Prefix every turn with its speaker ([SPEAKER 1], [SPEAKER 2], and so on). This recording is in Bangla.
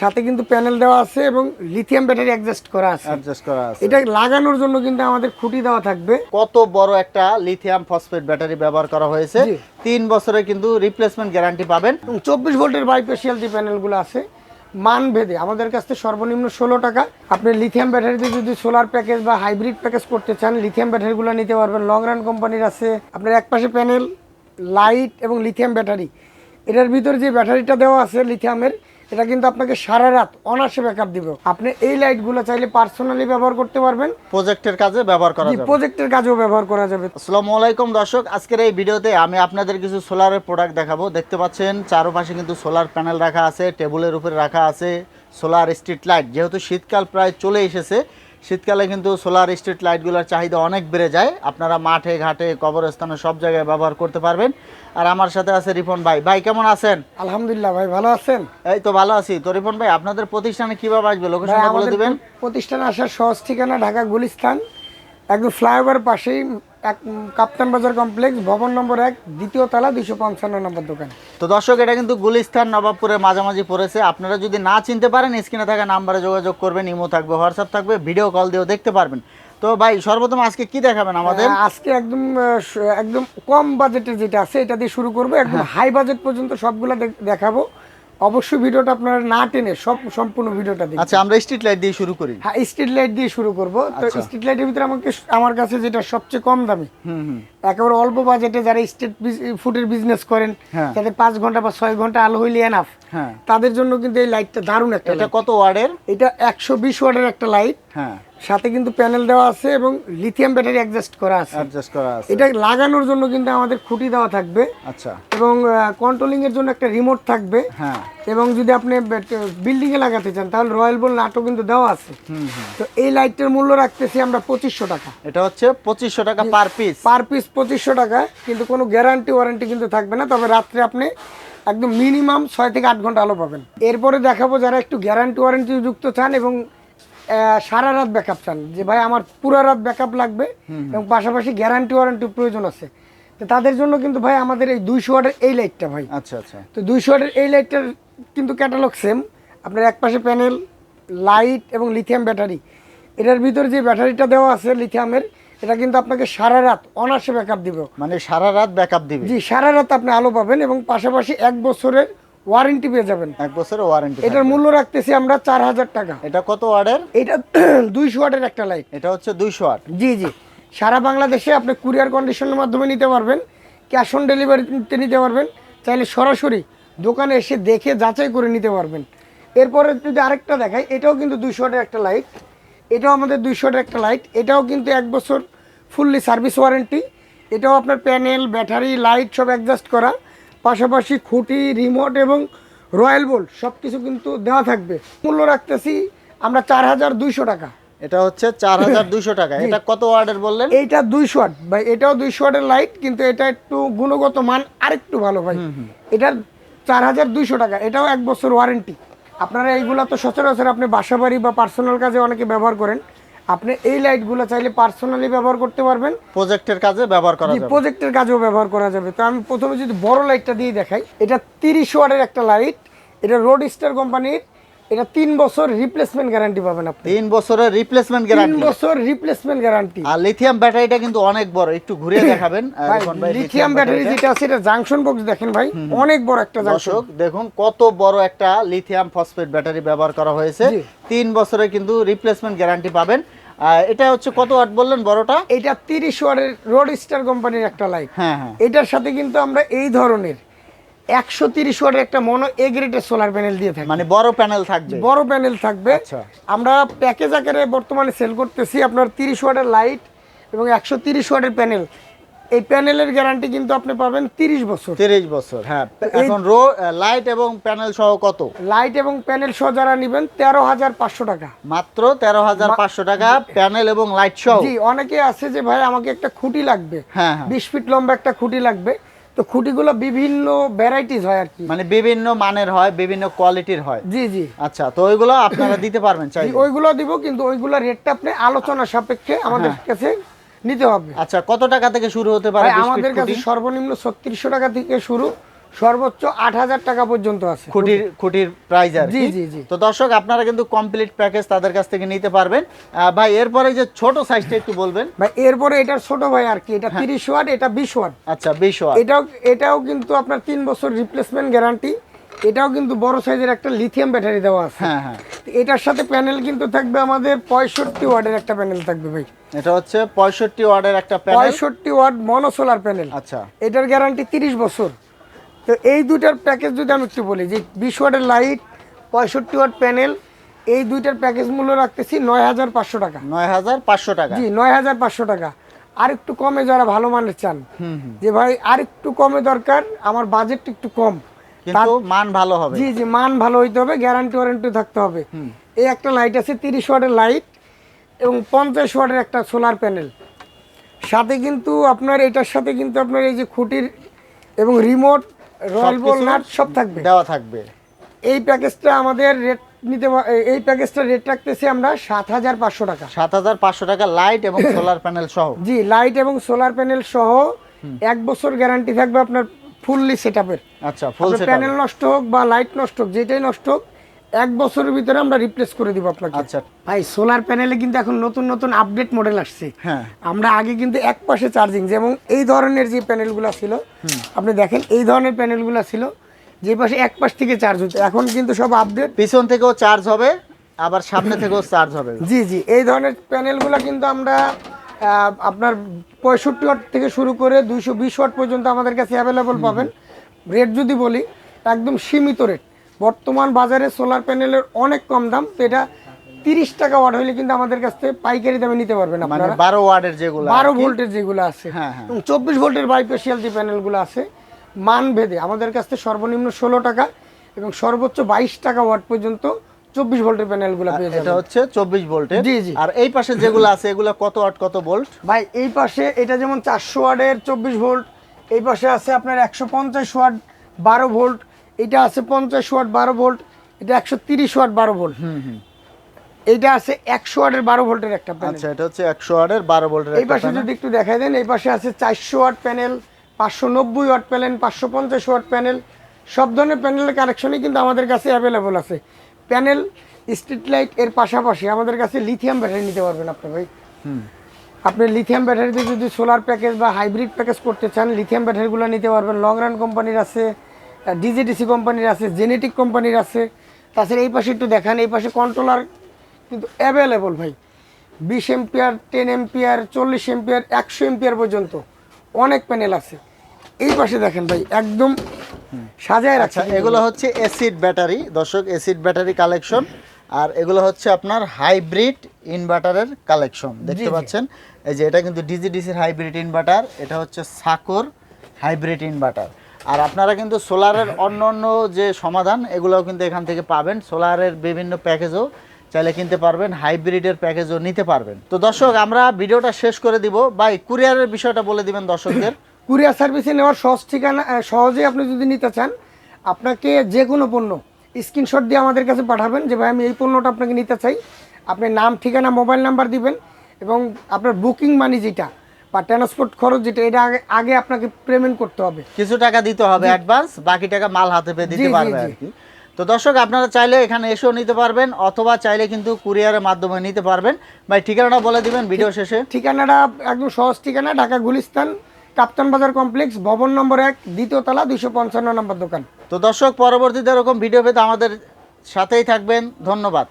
[SPEAKER 1] সাথে কিন্তু প্যানেল দেওয়া আছে এবং লিথিয়াম ব্যাটারি অ্যাডজাস্ট করা আছে।
[SPEAKER 2] অ্যাডজাস্ট করা আছে।
[SPEAKER 1] এটা লাগানোর জন্য কিন্তু আমাদের খুঁটি দেওয়া থাকবে।
[SPEAKER 2] কত বড় একটা লিথিয়াম ফসফেট ব্যাটারি ব্যবহার করা হয়েছে। তিন বছরে কিন্তু রিপ্লেসমেন্ট গ্যারান্টি পাবেন।
[SPEAKER 1] এবং চব্বিশ ভোল্টের বাইপেশিয়াল যে প্যানেলগুলো আছে মান ভেদে আমাদের কাছ থেকে সর্বনিম্ন ষোলো টাকা। আপনি লিথিয়াম ব্যাটারিতে যদি সোলার প্যাকেজ বা হাইব্রিড প্যাকেজ করতে চান লিথিয়াম ব্যাটারিগুলো নিতে পারবেন। লং রান কোম্পানির আছে। আপনার এক পাশে প্যানেল লাইট এবং লিথিয়াম ব্যাটারি এটার ভিতরে যে ব্যাটারিটা দেওয়া আছে লিথিয়ামের এটা কিন্তু আপনাকে সারা রাত অনাসে ব্যাকআপ দিবে। আপনি এই লাইটগুলো চাইলে পার্সোনালি ব্যবহার করতে পারবেন।
[SPEAKER 2] প্রজেক্টের কাজে ব্যবহার করা যাবে।
[SPEAKER 1] প্রজেক্টের কাজেও ব্যবহার করা যাবে।
[SPEAKER 2] আসসালামু আলাইকুম দর্শক আজকের এই ভিডিওতে আমি আপনাদের কিছু সোলারের প্রোডাক্ট দেখাবো। দেখতে পাচ্ছেন চারপাশে কিন্তু সোলার প্যানেল রাখা আছে টেবিলের উপরে রাখা আছে সোলার স্ট্রিট লাইট যেহেতু শীতকাল প্রায় চলে এসেছে শীতকালে কিন্তু সোলার স্ট্রিট লাইটগুলোর চাহিদা অনেক বেড়ে যায়। আপনারা মাঠে ঘাটে কবরস্থানে সব জায়গায় ব্যবহার করতে পারবেন। আর আমার সাথে আছে রিপন ভাই। ভাই কেমন আছেন?
[SPEAKER 1] আলহামদুলিল্লাহ ভাই ভালো আছেন?
[SPEAKER 2] এই তো ভালো আছি। তো রিপন ভাই আপনাদের প্রতিষ্ঠানে কীভাবে আসবে? লোকেশনটা বলে দিবেন।
[SPEAKER 1] প্রতিষ্ঠানে আসার সহজ ঠিকানা ঢাকা গুলিস্তান। একদম ফ্লাইওভার পাশেই এক কাপ্তান বাজার কমপ্লেক্স ভবন নম্বর এক দ্বিতীয় তলা দুইশো পঞ্চান্ন নম্বর দোকান।
[SPEAKER 2] তো দর্শক এটা কিন্তু গুলিস্তান নবাবপুরের মাঝামাঝি পড়েছে। আপনারা যদি না চিনতে পারেন স্ক্রিনে থাকা নাম্বারে যোগাযোগ করবেন ইমো থাকবে হোয়াটসঅ্যাপ থাকবে ভিডিও কল দিয়েও দেখতে পারবেন। তো ভাই সর্বপ্রথম আজকে কি দেখাবেন আমাদের?
[SPEAKER 1] আজকে একদম একদম কম বাজেটের যেটা আছে এটা দিয়ে শুরু করব। একদম
[SPEAKER 2] হ্যাঁ।
[SPEAKER 1] হাই বাজেট পর্যন্ত সবগুলা দেখ- দেখাবো। অবশ্যই ভিডিওটা আপনারা না টেনে সব সম্পূর্ণ ভিডিওটা দেখুন
[SPEAKER 2] আচ্ছা আমরা স্ট্রিট লাইট দিয়ে শুরু করি।
[SPEAKER 1] হ্যাঁ স্ট্রিট লাইট দিয়ে শুরু করব। তো
[SPEAKER 2] আচ্ছা।
[SPEAKER 1] স্ট্রিট লাইটের ভিতরে আমাকে আমার কাছে যেটা সবচেয়ে কম দামি
[SPEAKER 2] হুম হুম।
[SPEAKER 1] একেবারে অল্প বাজেটে যারা স্ট্রিট ফুডের বিজনেস করেন
[SPEAKER 2] হ্যাঁ।
[SPEAKER 1] যাদের পাঁচ ঘণ্টা বা ছয় ঘণ্টা আলো হইলে এনাফ
[SPEAKER 2] হ্যাঁ।
[SPEAKER 1] তাদের জন্য কিন্তু এই লাইটটা দারুণ একটা
[SPEAKER 2] এটা কত ওয়ার্ডের
[SPEAKER 1] এটা একশো বিশ ওয়াটের একটা লাইট
[SPEAKER 2] হ্যাঁ।
[SPEAKER 1] সাথে কিন্তু প্যানেল দেওয়া আছে এবং লিথিয়াম ব্যাটারি অ্যাডজাস্ট করা আছে।
[SPEAKER 2] অ্যাডজাস্ট করা আছে।
[SPEAKER 1] এটা লাগানোর জন্য কিন্তু আমাদের খুঁটি দেওয়া থাকবে।
[SPEAKER 2] আচ্ছা।
[SPEAKER 1] এবং কন্ট্রোলিং এর জন্য একটা রিমোট থাকবে।
[SPEAKER 2] হ্যাঁ।
[SPEAKER 1] এবং যদি আপনি বিল্ডিং এ লাগাতে চান তাহলে রয়্যাল বল নাটও কিন্তু দেওয়া আছে। তো এই লাইটটার মূল্য রাখতেছি আমরা পঁচিশশো টাকা।
[SPEAKER 2] এটা হচ্ছে পঁচিশশো টাকা পার পিস
[SPEAKER 1] পার পিস পঁচিশশো টাকা কিন্তু কোনো গ্যারান্টি ওয়ারেন্টি কিন্তু থাকবে না। তবে রাত্রে আপনি একদম মিনিমাম ছয় থেকে আট ঘণ্টা আলো পাবেন। এরপরে দেখাবো যারা একটু গ্যারান্টি ওয়ারেন্টি যুক্ত চান এবং সারা রাত ব্যাকআপ চান। যে ভাই আমার পুরো রাত ব্যাকআপ লাগবে এবং পাশাপাশি গ্যারান্টি ওয়ারেন্টি প্রয়োজন আছে। তো তাদের জন্য কিন্তু ভাই আমাদের এই দুইশো ওয়াটের এই লাইটটা ভাই।
[SPEAKER 2] আচ্ছা আচ্ছা।
[SPEAKER 1] তো দুইশো ওয়াটের এই লাইটটার কিন্তু ক্যাটালগ সেম আপনার এক পাশে প্যানেল লাইট এবং লিথিয়াম ব্যাটারি এটার ভিতরে যে ব্যাটারিটা দেওয়া আছে লিথিয়ামের এটা কিন্তু আপনাকে সারা রাত অনার্সে ব্যাকআপ দিবে।
[SPEAKER 2] মানে সারা রাত ব্যাকআপ দিবে।
[SPEAKER 1] জি সারা রাত আপনি আলো পাবেন এবং পাশাপাশি এক বছরের ওয়ারেন্টি পেয়ে যাবেন।
[SPEAKER 2] এক বছরের ওয়ারেন্টি
[SPEAKER 1] এটার মূল্য রাখতেছি আমরা চার হাজার টাকা।
[SPEAKER 2] এটা কত ওয়ার্ডের?
[SPEAKER 1] এটা দুইশো ওয়াটের একটা লাইট।
[SPEAKER 2] এটা হচ্ছে দুইশো ওয়াট
[SPEAKER 1] জি জি। সারা বাংলাদেশে আপনি কুরিয়ার কন্ডিশনের মাধ্যমে নিতে পারবেন ক্যাশ অন ডেলিভারিতে নিতে পারবেন চাইলে সরাসরি দোকানে এসে দেখে যাচাই করে নিতে পারবেন। এরপরে যদি আরেকটা দেখাই এটাও কিন্তু দুইশো ওয়াটের একটা লাইট। এটাও আমাদের দুইশো ওয়াটের একটা লাইট। এটাও কিন্তু এক বছর ফুললি সার্ভিস ওয়ারেন্টি। এটাও আপনার প্যানেল ব্যাটারি লাইট সব অ্যাডজাস্ট করা। পাশাপাশি খুঁটি রিমোট এবং রয়্যাল বোল্ট সব কিছু কিন্তু দেওয়া থাকবে। মূল্য রাখতেছি আমরা চার হাজার দুইশো টাকা।
[SPEAKER 2] এটা হচ্ছে চার হাজার দুইশো টাকা। এটা কত ওয়ার্ডের বললেন?
[SPEAKER 1] এইটা দুইশো ওয়াট। ভাই এটাও দুইশো ওয়াটের লাইট কিন্তু এটা একটু গুণগত মান আরেকটু ভালো ভাই। এটার চার হাজার দুইশো টাকা। এটাও এক বছর ওয়ারেন্টি আপনারা এইগুলো তো সচরাচর আপনি বাসা বাড়ি বা পার্সোনাল কাজে অনেকে ব্যবহার করেন। আপনি এই লাইটগুলো চাইলে পার্সোনালি ব্যবহার করতে পারবেন।
[SPEAKER 2] প্রজেক্টের কাজে ব্যবহার করা যাবে।
[SPEAKER 1] প্রজেক্টের কাজেও ব্যবহার করা যাবে। তো আমি প্রথমে যদি বড় লাইটটা দিয়ে দেখাই এটা তিরিশ ওয়াটের একটা লাইট এটা রোড স্টার কোম্পানির এটা তিন বছর রিপ্লেসমেন্ট গ্যারান্টি পাবেন আপনি।
[SPEAKER 2] তিন বছরের রিপ্লেসমেন্ট
[SPEAKER 1] তিন
[SPEAKER 2] গ্যারান্টি
[SPEAKER 1] বছর রিপ্লেসমেন্ট গ্যারান্টি
[SPEAKER 2] আর লিথিয়াম ব্যাটারিটা কিন্তু অনেক বড় একটু দেখাবেন আহ, রিপন ভাই,
[SPEAKER 1] লিথিয়াম ব্যাটারি যেটা আছে এটা জাংশন বক্স দেখেন ভাই অনেক বড় একটা জাংশন
[SPEAKER 2] দেখুন কত বড় একটা লিথিয়াম ফসফেট ব্যাটারি ব্যবহার করা হয়েছে। তিন বছরের কিন্তু রিপ্লেসমেন্ট গ্যারান্টি পাবেন। এটা হচ্ছে কত ওয়াট বললেন বড়টা?
[SPEAKER 1] এটা তিরিশ ওয়ারের রোড স্টার কোম্পানির একটা লাইট
[SPEAKER 2] হ্যাঁ হ্যাঁ।
[SPEAKER 1] এটার সাথে কিন্তু আমরা এই ধরনের একশো তিরিশ ওয়াটের একটা মনো এগ্রেটের সোলার প্যানেল দিয়ে থাকি
[SPEAKER 2] মানে বড় প্যানেল থাকবে।
[SPEAKER 1] বড় প্যানেল থাকবে।
[SPEAKER 2] আচ্ছা।
[SPEAKER 1] আমরা প্যাকেজ আকারে বর্তমানে সেল করতেছি আপনার তিরিশ ওয়াটের লাইট এবং একশো তিরিশ ওয়াটের প্যানেল এই প্যানেলের গ্যারান্টি কিন্তু আপনি পাবেন তিরিশ বছর।
[SPEAKER 2] তিরিশ বছর হ্যাঁ। এখন রো লাইট এবং প্যানেল সহ কত?
[SPEAKER 1] লাইট এবং প্যানেল সহ যারা নেবেন তেরো হাজার পাঁচশো টাকা।
[SPEAKER 2] মাত্র তেরো হাজার পাঁচশো টাকা প্যানেল এবং লাইট সহ?
[SPEAKER 1] জি অনেকে আছে যে ভাই আমাকে একটা খুঁটি লাগবে।
[SPEAKER 2] হ্যাঁ হ্যাঁ।
[SPEAKER 1] বিশ ফিট লম্বা একটা খুঁটি লাগবে। তো খুঁটিগুলো বিভিন্ন ভ্যারাইটিস হয় আর কি।
[SPEAKER 2] মানে বিভিন্ন মানের হয় বিভিন্ন কোয়ালিটির হয়।
[SPEAKER 1] জি জি।
[SPEAKER 2] আচ্ছা তো ওইগুলো আপনারা দিতে পারবেন চাই
[SPEAKER 1] ওইগুলো দিব কিন্তু ওইগুলো রেটটা আপনি আলোচনা সাপেক্ষে আমাদের। কাছে নিতে হবে।
[SPEAKER 2] আচ্ছা কত টাকা থেকে শুরু হতে পারে
[SPEAKER 1] ভাই
[SPEAKER 2] 20 ফিট
[SPEAKER 1] আমাদের কাছে সর্বনিম্ন ছত্রিশশো টাকা থেকে শুরু। সর্বোচ্চ আট হাজার টাকা পর্যন্ত আছে।
[SPEAKER 2] খুঁটির খুঁটির প্রাইস আর
[SPEAKER 1] জি, জি, জি।
[SPEAKER 2] তো দর্শক আপনারা কিন্তু কমপ্লিট প্যাকেজ তাদের কাছ থেকে নিতে পারবেন। ভাই এরপরে যে ছোট সাইজটা একটু বলবেন।
[SPEAKER 1] ভাই এরপরে এটার ছোট ভাই আর কি এটা
[SPEAKER 2] হ্যাঁ।
[SPEAKER 1] তিরিশ ওয়াট এটা বিশ ওয়াট।
[SPEAKER 2] আচ্ছা বিশ ওয়াট।
[SPEAKER 1] এটাও এটাও কিন্তু আপনার তিন বছর রিপ্লেসমেন্ট গ্যারান্টি এটাও কিন্তু বড় সাইজের একটা লিথিয়াম ব্যাটারি দেওয়া আছে।
[SPEAKER 2] হ্যাঁ হ্যাঁ।
[SPEAKER 1] এটার সাথে প্যানেল কিন্তু থাকবে আমাদের পঁয়ষট্টি ওয়াটের একটা প্যানেল থাকবে ভাই।
[SPEAKER 2] এটা হচ্ছে পঁয়ষট্টি ওয়ার্ডের একটা প্যানেল
[SPEAKER 1] পঁয়ষট্টি ওয়াট মনোসোলার প্যানেল
[SPEAKER 2] আচ্ছা।
[SPEAKER 1] এটার গ্যারান্টি তিরিশ বছর। তো এই দুটার প্যাকেজ যদি আমি একটু বলি যে বিশ ওয়াটের লাইট পঁয়ষট্টি ওয়াট প্যানেল এই দুইটার প্যাকেজ মূল্য রাখতেছি নয় হাজার পাঁচশো টাকা।
[SPEAKER 2] নয় হাজার পাঁচশো টাকা।
[SPEAKER 1] জি নয় হাজার পাঁচশো টাকা। আর একটু কমে যারা ভালো মানের চান যে ভাই আর একটু কমে দরকার আমার বাজেট একটু কম।
[SPEAKER 2] কিন্তু মান ভালো হবে।
[SPEAKER 1] জি জি মান ভালো হইতে হবে গ্যারান্টি ওয়ারেন্টি থাকতে হবে। এই একটা লাইট আছে তিরিশ ওয়াটের লাইট এবং পঞ্চাশ ওয়াটের একটা সোলার প্যানেল সাথে কিন্তু আপনার এটার সাথে কিন্তু আপনার এই যে খুঁটির এবং রিমোট রয়্যাল বল নাট সব থাকবে।
[SPEAKER 2] দেওয়া থাকবে।
[SPEAKER 1] এই প্যাকেজটা আমাদের রেট নিতে এই প্যাকেজটা রেট রাখতেছি আমরা সাত হাজার পাঁচশো টাকা।
[SPEAKER 2] সাত হাজার পাঁচশো টাকা লাইট এবং সোলার প্যানেল সহ।
[SPEAKER 1] জি লাইট এবং সোলার প্যানেল সহ এক বছর গ্যারান্টি থাকবে আপনার ফুললি সেট আপের
[SPEAKER 2] আচ্ছা ফুল
[SPEAKER 1] প্যানেল নষ্ট হোক বা লাইট নষ্ট হোক যেটাই নষ্ট হোক এক বছরের ভিতরে আমরা রিপ্লেস করে দিব আপনাকে।
[SPEAKER 2] আচ্ছা।
[SPEAKER 1] ভাই সোলার প্যানেলে কিন্তু এখন নতুন নতুন আপডেট মডেল আসছে।
[SPEAKER 2] হ্যাঁ।
[SPEAKER 1] আমরা আগে কিন্তু এক পাশে চার্জিং যেমন এই ধরনের যে প্যানেলগুলো ছিল আপনি দেখেন এই ধরনের প্যানেলগুলো ছিল যে পাশে এক পাশ থেকে চার্জ হতো এখন কিন্তু সব আপডেট
[SPEAKER 2] পিছন থেকেও চার্জ হবে আবার সামনে থেকেও চার্জ হবে।
[SPEAKER 1] জি জি এই ধরনের প্যানেলগুলো কিন্তু আমরা আপনার পঁয়ষট্টি ওয়াট থেকে শুরু করে দুইশো বিশ ওয়াট পর্যন্ত আমাদের কাছে অ্যাভেলেবল পাবেন। রেট যদি বলি একদম সীমিত রেট বর্তমান বাজারে সোলার প্যানেলের অনেক কম দাম এটা তিরিশ টাকা ওয়াট হলে কিন্তু আমাদের কাছ থেকে পাইকারি দামে নিতে পারবেন
[SPEAKER 2] মানে
[SPEAKER 1] আপনারা।
[SPEAKER 2] বারো ওয়ার্ডের যেগুলো
[SPEAKER 1] বারো ভোল্টের যেগুলো আছে।
[SPEAKER 2] হ্যাঁ, হ্যাঁ।
[SPEAKER 1] এবং চব্বিশ ভোল্টের বাইপেশিয়াল যে প্যানেলগুলো আছে। মান ভেদে আমাদের কাছ থেকে সর্বনিম্ন ষোলো টাকা এবং সর্বোচ্চ বাইশ টাকা ওয়াট পর্যন্ত চব্বিশ ভোল্টের প্যানেলগুলো পেয়ে
[SPEAKER 2] এটা
[SPEAKER 1] যাবেন।
[SPEAKER 2] হচ্ছে চব্বিশ ভোল্টের।
[SPEAKER 1] জি, জি।
[SPEAKER 2] আর এই পাশে যেগুলো আছে এগুলো কত ওয়াট কত ভোল্ট
[SPEAKER 1] ভাই এই পাশে এটা যেমন চারশো ওয়াটের চব্বিশ ভোল্ট এই পাশে আছে আপনার একশো পঞ্চাশ ওয়াট বারো ভোল্ট এটা আছে পঞ্চাশ ওয়াট বারো ভোল্ট এটা একশো তিরিশ ওয়াট বারো ভোল্ট। এইটা আছে একশো ওয়াটের বারো ভোল্টের একটা প্যানেল
[SPEAKER 2] আচ্ছা এটা হচ্ছে একশো ওয়াটের বারো ভোল্টের
[SPEAKER 1] এই পাশে যদি একটু দেখাই দেন এই পাশে আছে চারশো ওয়াট প্যানেল পাঁচশো নব্বই ওয়াট প্যানেল পাঁচশো পঞ্চাশ ওয়াট প্যানেল সব ধরনের প্যানেলের কালেকশনই কিন্তু আমাদের কাছে অ্যাভেলেবল আছে। প্যানেল স্ট্রিট লাইটের পাশাপাশি আমাদের কাছে লিথিয়াম ব্যাটারি নিতে পারবেন আপনি ভাই। আপনি লিথিয়াম ব্যাটারিতে যদি সোলার প্যাকেজ বা হাইব্রিড প্যাকেজ করতে চান লিথিয়াম ব্যাটারিগুলো নিতে পারবেন। লং রান কোম্পানির আছে। ডিজিডিসি কোম্পানির আছে জেনেটিক কোম্পানির আছে। তাছাড়া এই পাশে একটু দেখান এই পাশে কন্ট্রোলার কিন্তু অ্যাভেলেবল ভাই। বিশ এম্পিয়ার টেন এম্পিয়ার চল্লিশ এম্পিয়ার একশো এম্পিয়ার পর্যন্ত অনেক প্যানেল আছে। এই পাশে দেখেন ভাই একদম সাজায় রাখছে।
[SPEAKER 2] আচ্ছা এগুলো হচ্ছে এসিড ব্যাটারি দর্শক এসিড ব্যাটারি কালেকশন আর এগুলো হচ্ছে আপনার হাইব্রিড ইনভার্টারের কালেকশন দেখতে পাচ্ছেন? এই যে এটা কিন্তু ডিজিডিসির হাইব্রিড ইনভার্টার এটা হচ্ছে সাকর হাইব্রিড ইনভার্টার আর আপনারা কিন্তু সোলারের অন্য অন্য যে সমাধান, এগুলোও কিন্তু এখান থেকে পাবেন। সোলারের বিভিন্ন প্যাকেজও চাইলে কিনতে পারবেন, হাইব্রিডের প্যাকেজও নিতে পারবেন। তো দর্শক, আমরা ভিডিওটা শেষ করে দিব। বাই কুরিয়ারের বিষয়টা বলে দিবেন দর্শকদের।
[SPEAKER 1] কুরিয়ার সার্ভিসে নেওয়ার সহজ ঠিকানা সহজে আপনি যদি নিতে চান, আপনাকে যে কোনো পণ্য স্ক্রিনশট দিয়ে আমাদের কাছে পাঠাবেন যে, ভাই, আমি এই পণ্যটা আপনাকে নিতে চাই। আপনি নাম, ঠিকানা, মোবাইল নাম্বার দিবেন এবং আপনার বুকিং মানি যেটা বা ট্রান্সপোর্ট খরচ যেটা এটা আগে আগে আপনাকে পেমেন্ট করতে হবে।
[SPEAKER 2] কিছু টাকা দিতে হবে অ্যাডভান্স বাকি টাকা মাল হাতে পেয়ে দিতে পারবে আর কি। তো দর্শক আপনারা চাইলে এখানে এসেও নিতে পারবেন অথবা চাইলে কিন্তু কুরিয়ারের মাধ্যমে নিতে পারবেন। ভাই ঠিকানাটা বলে দিবেন ভিডিও শেষে।
[SPEAKER 1] ঠিকানাটা একদম সহজ ঠিকানা ঢাকা গুলিস্তান কাপ্তান বাজার কমপ্লেক্স ভবন নম্বর এক দ্বিতীয় তলা দুইশো পঞ্চান্ন নম্বর দোকান।
[SPEAKER 2] তো দর্শক পরবর্তীতে এরকম ভিডিও পেতে আমাদের সাথেই থাকবেন। ধন্যবাদ।